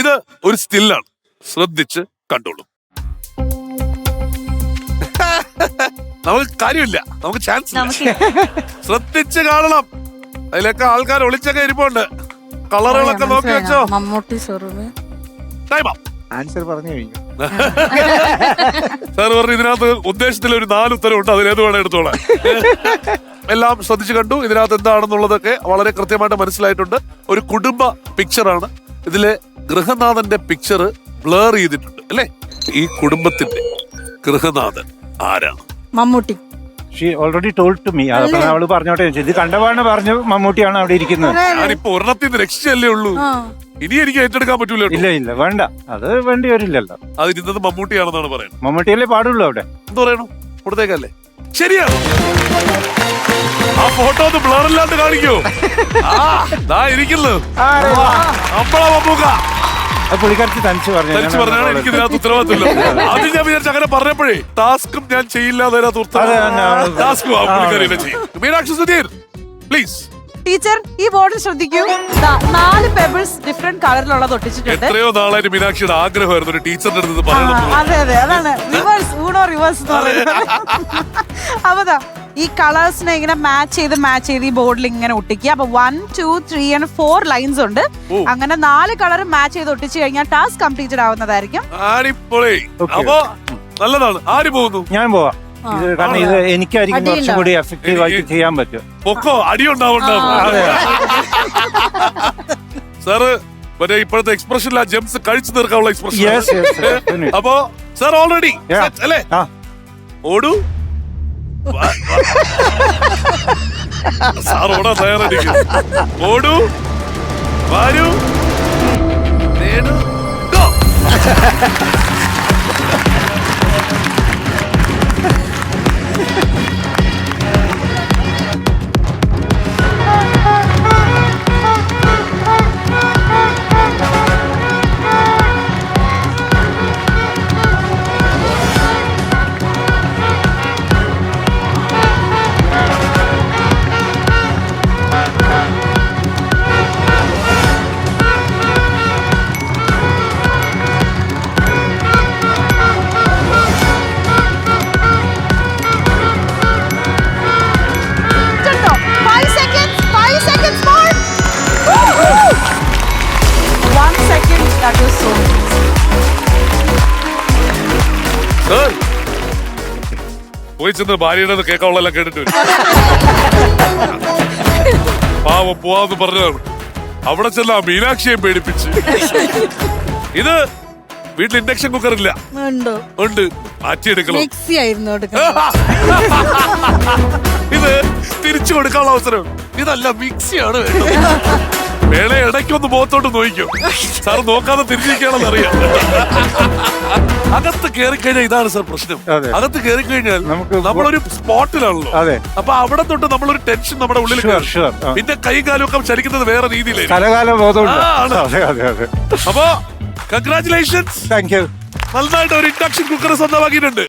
ഇത് ഒരു സ്റ്റില്ലാണ്. ശ്രദ്ധിച്ച് കണ്ടോളൂ. നമുക്ക് കാര്യമില്ല. നമുക്ക് ചാൻസ് ശ്രദ്ധിച്ച് കാണണം. അതിലൊക്കെ ആൾക്കാർ ഒളിച്ചൊക്കെ ഇരിപ്പുണ്ട്. കളറുകളൊക്കെ നോക്കി വെച്ചോ. മമ്മൂട്ടി ആൻസർ പറഞ്ഞു കഴിഞ്ഞു. സാർ പറഞ്ഞു ഇതിനകത്ത് ഉദ്ദേശത്തിൽ ഒരു നാല് ഉത്തരവുണ്ട്. അതിലേത് വേണം എടുത്തോളാം. എല്ലാം ശ്രദ്ധിച്ചു കണ്ടു. ഇതിനകത്ത് എന്താണെന്നുള്ളതൊക്കെ വളരെ കൃത്യമായിട്ട് മനസ്സിലായിട്ടുണ്ട്. ഒരു കുടുംബ പിക്ചറാണ് ഇതിലെ ഗൃഹനാഥന്റെ പിക്ചർ ബ്ലർ ചെയ്തിട്ടുണ്ട് അല്ലേ? ഈ കുടുംബത്തിന്റെ ഗൃഹനാഥൻ ആരാണ്? Mammootty. She already told to me അവൾ പറഞ്ഞോട്ടെ ഇത് കണ്ടപാണ് പറഞ്ഞു മമ്മൂട്ടിയാണ് അവിടെ ഇരിക്കുന്നത്. ഞാനിപ്പോ ഒരെണ്ണത്തിൽ നിന്ന് രക്ഷിച്ചല്ലേ ഉള്ളൂ. ഇനി എനിക്ക് ഏറ്റെടുക്കാൻ പറ്റൂല ഇല്ല ഇല്ല വേണ്ട. അത് വേണ്ടി വരില്ലല്ലോ. അത് ഇന്നത് മമ്മൂട്ടിയാണെന്നാണ് പറയുന്നത്. മമ്മൂട്ടിയല്ലേ പാടുള്ളൂ അവിടെ. എന്ത് പറയണു? കൊടുത്തേക്കല്ലേ. ശരിയാണ് ആ ഫോട്ടോ ഒന്ന് ബ്ലറില്ലാണ്ട് കാണിക്കൂ. ആ ഇരിക്കുന്നു. അമ്പള മമ്മൂക്ക. അത് പുള്ളിക്കാരത്തി തനിച്ച് പറഞ്ഞു. തനിച്ച് പറഞ്ഞാണ് എനിക്ക് ഇതിനകത്ത് ഉത്തരവാദിത്തമില്ല ആദ്യം ഞാൻ വിചാരിച്ചു അങ്ങനെ പറഞ്ഞപ്പോഴേ ടാസ്കും ഞാൻ ചെയ്യില്ല അതിനകത്ത് അതെ, തന്നെ, ആണ്. ഉത്തരവാദിത്തം ടാസ്കും ആ പുള്ളിക്കാരി തന്നെ ചെയ്യും. മീനാക്ഷി സുധീർ പ്ലീസ് ടീച്ചർ ഈ ബോർഡിൽ ശ്രദ്ധിക്കൂ. ദാ, നാല് പെബിൾസ് ഡിഫറെന്റ് കളറിലുള്ളത് ഒട്ടിച്ചിട്ടുണ്ട്. എത്രയോ നാളായിട്ട് മീനാക്ഷിയുടെ ആഗ്രഹമായിരുന്നു ഒരു ടീച്ചറിന്റെ അടുത്ത് ഇത് ആ, പറയണം അതെ അതെ. അതാണ്. റിവേഴ്സ് ഊണോ റിവേഴ്സ് എന്ന് പറയുന്നത്. അപ്പൊ ദാ, ഈ കളേഴ്സിനെ ഇങ്ങനെ മാച്ച് ചെയ്ത് മാച്ച് ചെയ്ത് ഈ ബോർഡിൽ ഇങ്ങനെ ഒട്ടിക്കുക. അപ്പൊ one two three and four lines ഉണ്ട്. അങ്ങനെ നാല് കളർ മാച്ച് ചെയ്ത് ഒട്ടിച്ചു കഴിഞ്ഞാൽ ടാസ്ക് കംപ്ലീറ്റഡ് ആവുന്നതായിരിക്കും. അപ്പൊ നല്ലതാണ്. ആര് പോകുന്നു? ഞാൻ പോവാം. ഇത് കാരണം ഇത് എനിക്കായിരിക്കും കുറച്ചും? കൂടി എഫക്റ്റീവ് ആയിട്ട് ചെയ്യാൻ പറ്റും. പൊക്കോ? അടി സാറ് മറ്റേ ഇപ്പോഴത്തെ എക്സ്പ്രഷനിൽ ആ ജെംസ് കഴിച്ചു തീർക്കാനുള്ള എക്സ്പ്രഷൻ അപ്പോ സാർ ഓൾറെഡി അല്ലേ? ആ. ഓടൂ. സാർ ഓടാൻ തയ്യാറെടുക്കും ഓടൂ. വരൂ. പോയി ചെന്ന് ഭാര്യയുടെ കേൾക്കാവുള്ളെല്ലാം കേട്ടിട്ട് പാവം പോവാന്ന് പറഞ്ഞതാണ്. അവിടെ ചെന്ന് മീനാക്ഷിയെ പേടിപ്പിച്ച്. ഇത് വീട്ടിൽ ഇൻഡക്ഷൻ കുക്കർ ഇല്ല. ഉണ്ടോ? മാറ്റിയെടുക്കണം. ഇത് തിരിച്ചു കൊടുക്കാനുള്ള അവസരം. ഇതല്ല മിക്സിയാണ് വേണേ ഇടയ്ക്കൊന്ന് മുഖത്തോട്ട് നോക്കിക്കോ സാർ നോക്കാതെ തിരിച്ചിരിക്കണമെന്ന് അറിയാം. അകത്ത് കയറി കഴിഞ്ഞാൽ ഇതാണ് സാർ പ്രശ്നം. അതെ. അകത്ത് കയറി കഴിഞ്ഞാൽ നമുക്ക് നമ്മളൊരു സ്പോട്ടിലാണല്ലോ. അതെ. അപ്പൊ അവിടെ തൊട്ട് നമ്മളൊരു ടെൻഷൻ നമ്മുടെ ഉള്ളിൽ കയറും. ഷുവർ പിന്നെ കൈ കാലും ഒക്കെ ചലിക്കുന്നത് വേറെ രീതിയിലായിരിക്കും. കലകാല ബോധമുണ്ട്. ആ, ആണ്. അതെ അതെ അതെ അപ്പൊ കൺഗ്രാറ്റുലേഷൻസ് താങ്ക് യു നന്നായിട്ട് ഒരു ഇൻഡക്ഷൻ കുക്കർ സ്വന്തമാക്കിയിട്ടുണ്ട്.